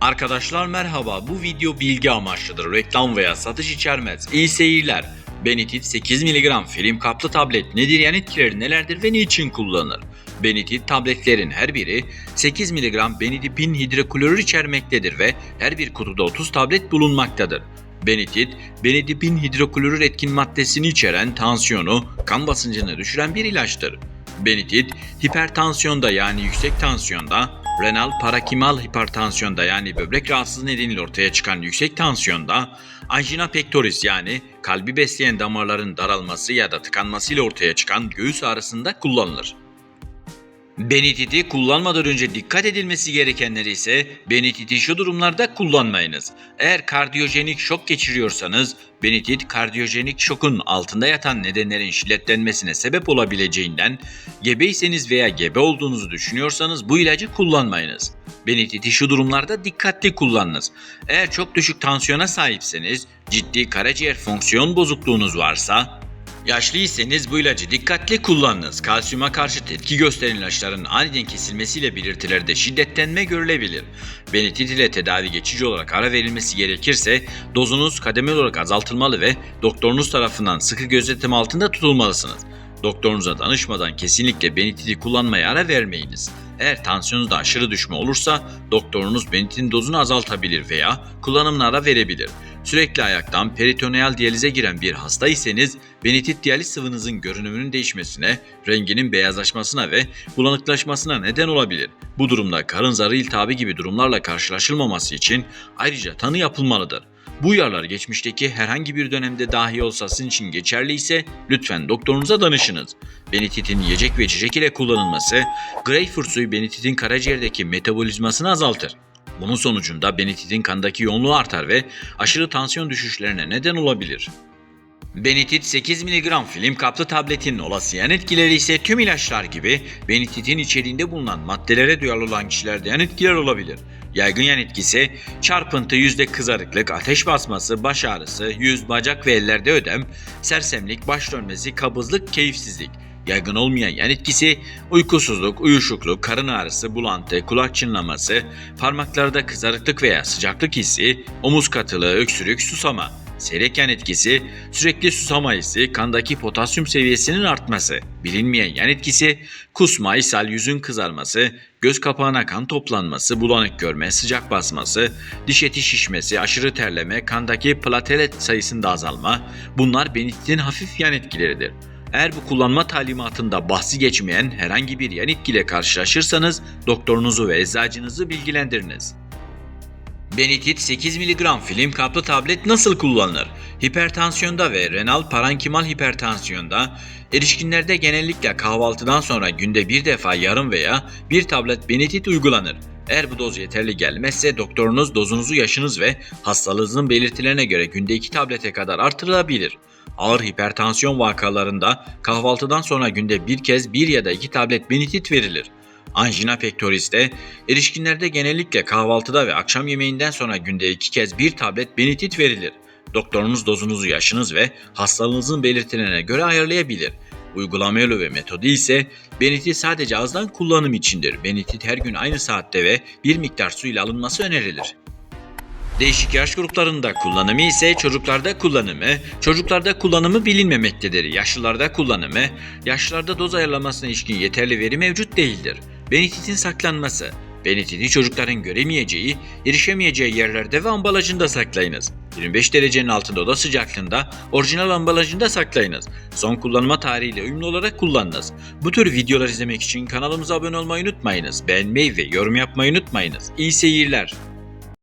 Arkadaşlar merhaba bu video bilgi amaçlıdır. Reklam veya satış içermez. İyi seyirler. Benitit 8 mg film kaplı tablet nedir yan etkileri nelerdir ve niçin kullanılır? Benitit tabletlerin her biri 8 mg benidipin hidroklorür içermektedir ve her bir kutuda 30 tablet bulunmaktadır. Benitit, benidipin hidroklorür etkin maddesini içeren tansiyonu, kan basıncını düşüren bir ilaçtır. Benitit, hipertansiyonda yani yüksek tansiyonda, renal parakimal hipertansiyonda yani böbrek rahatsızlığı nedeniyle ortaya çıkan yüksek tansiyonda, angina pectoris yani kalbi besleyen damarların daralması ya da tıkanmasıyla ortaya çıkan göğüs ağrısında kullanılır. Benitit'i kullanmadan önce dikkat edilmesi gerekenler ise Benitit'i şu durumlarda kullanmayınız. Eğer kardiyojenik şok geçiriyorsanız Benitit kardiyojenik şokun altında yatan nedenlerin şiddetlenmesine sebep olabileceğinden gebeyseniz veya gebe olduğunuzu düşünüyorsanız bu ilacı kullanmayınız. Benitit'i şu durumlarda dikkatli kullanınız. Eğer çok düşük tansiyona sahipseniz, ciddi karaciğer fonksiyon bozukluğunuz varsa Yaşlıysanız bu ilacı dikkatli kullanınız. Kalsiyuma karşı tepki gösteren ilaçların aniden kesilmesiyle belirtilerde şiddetlenme görülebilir. Benitit ile tedavi geçici olarak ara verilmesi gerekirse dozunuz kademeli olarak azaltılmalı ve doktorunuz tarafından sıkı gözetim altında tutulmalısınız. Doktorunuza danışmadan kesinlikle benititi kullanmaya ara vermeyiniz. Eğer tansiyonunuzda aşırı düşme olursa doktorunuz benitin dozunu azaltabilir veya kullanımına ara verebilir. Sürekli ayaktan peritoneal diyalize giren bir hastaysanız benitit diyaliz sıvınızın görünümünün değişmesine, renginin beyazlaşmasına ve bulanıklaşmasına neden olabilir. Bu durumda karın zarı iltihabı gibi durumlarla karşılaşılmaması için ayrıca tanı yapılmalıdır. Bu uyarılar geçmişteki herhangi bir dönemde dahi olsa sizin için geçerli ise lütfen doktorunuza danışınız. Benititin yiyecek ve içecek ile kullanılması, greyfurt suyu benititin karaciğerdeki metabolizmasını azaltır. Bunun sonucunda benititin kandaki yoğunluğu artar ve aşırı tansiyon düşüşlerine neden olabilir. Benitit 8 mg film kaplı tabletin olası yan etkileri ise tüm ilaçlar gibi benititin içeriğinde bulunan maddelere duyarlı olan kişilerde yan etkiler olabilir. Yaygın yan etkisi çarpıntı, yüzde kızarıklık, ateş basması, baş ağrısı, yüz, bacak ve ellerde ödem, sersemlik, baş dönmesi, kabızlık, keyifsizlik. Yaygın olmayan yan etkisi uykusuzluk, uyuşukluk, karın ağrısı, bulantı, kulak çınlaması, parmaklarda kızarıklık veya sıcaklık hissi, omuz katılığı, öksürük, susama. Seyrek yan etkisi sürekli susama hissi, kandaki potasyum seviyesinin artması. Bilinmeyen yan etkisi kusma, ishal, yüzün kızarması, göz kapağına kan toplanması, bulanık görme, sıcak basması, diş eti şişmesi, aşırı terleme, kandaki platelet sayısında azalma. Bunlar benitin hafif yan etkileridir. Eğer bu kullanma talimatında bahsi geçmeyen herhangi bir yan etkiyle karşılaşırsanız doktorunuzu ve eczacınızı bilgilendiriniz. Benitit 8 mg film kaplı tablet nasıl kullanılır? Hipertansiyonda ve renal parenkimal hipertansiyonda erişkinlerde genellikle kahvaltıdan sonra günde bir defa yarım veya bir tablet benitit uygulanır. Eğer bu doz yeterli gelmezse doktorunuz dozunuzu yaşınız ve hastalığınızın belirtilerine göre günde 2 tablete kadar artırılabilir. Ağır hipertansiyon vakalarında kahvaltıdan sonra günde bir kez bir ya da iki tablet benitit verilir. Angina pectoris'te erişkinlerde genellikle kahvaltıda ve akşam yemeğinden sonra günde iki kez bir tablet benitit verilir. Doktorunuz dozunuzu yaşınız ve hastalığınızın belirtilerine göre ayarlayabilir. Uygulama yolu ve metodu ise benitit sadece ağızdan kullanım içindir. Benitit her gün aynı saatte ve bir miktar su ile alınması önerilir. Değişik yaş gruplarında kullanımı ise çocuklarda kullanımı, çocuklarda kullanımı bilinmemektedir. Yaşlılarda kullanımı, yaşlılarda doz ayarlamasına ilişkin yeterli veri mevcut değildir. Benititin saklanması, benititi çocukların göremeyeceği, erişemeyeceği yerlerde ve ambalajında saklayınız. 25 derecenin altında oda sıcaklığında orijinal ambalajında saklayınız. Son kullanma tarihiyle uyumlu olarak kullanınız. Bu tür videolar izlemek için kanalımıza abone olmayı unutmayınız. Beğenmeyi ve yorum yapmayı unutmayınız. İyi seyirler.